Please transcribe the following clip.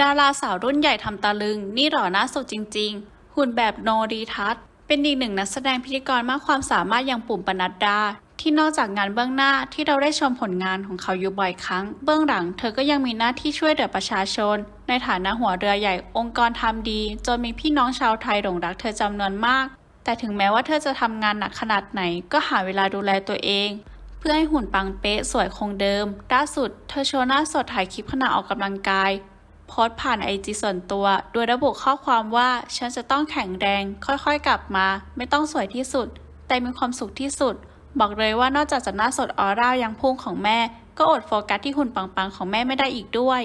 ดาราสาวรุ่นใหญ่ทำตะลึง นี่หรอหน้าสดจริง ๆ หุ่นแบบโนรีทัศเป็นอีกหนึ่งนักแสดงพิธีกรมากความสามารถอย่างปุ่มปนัดดา ที่นอกจากงานเบื้องหน้าที่เราได้ชมผลงานของเขาอยู่บ่อยครั้ง เบื้องหลังเธอก็ยังมีหน้าที่ช่วยเหลือประชาชน ในฐานะหัวเรือใหญ่องค์กรทำดี จนมีพี่น้องชาวไทยหลงรักเธอจำนวนมาก แต่ถึงแม้ว่าเธอจะทำงานหนักขนาดไหน ก็หาเวลาดูแลตัวเองเพื่อให้หุ่นปังเป๊ะสวยคงเดิม ล่าสุด เธอโชว์หน้าสดถ่ายคลิปขณะออกกำลังกาย โพสผ่านไอจีส่วนตัว โดยระบุข้อความว่า ฉันจะต้องแข็งแรง ค่อยๆ กลับมา ไม่ต้องสวยที่สุด แต่มีความสุขที่สุด บอกเลยว่านอกจากจะหน้าสดออร่ายังพุ่งของแม่ ก็อดโฟกัสที่หุ่นปังๆ ของแม่ไม่ได้อีกด้วย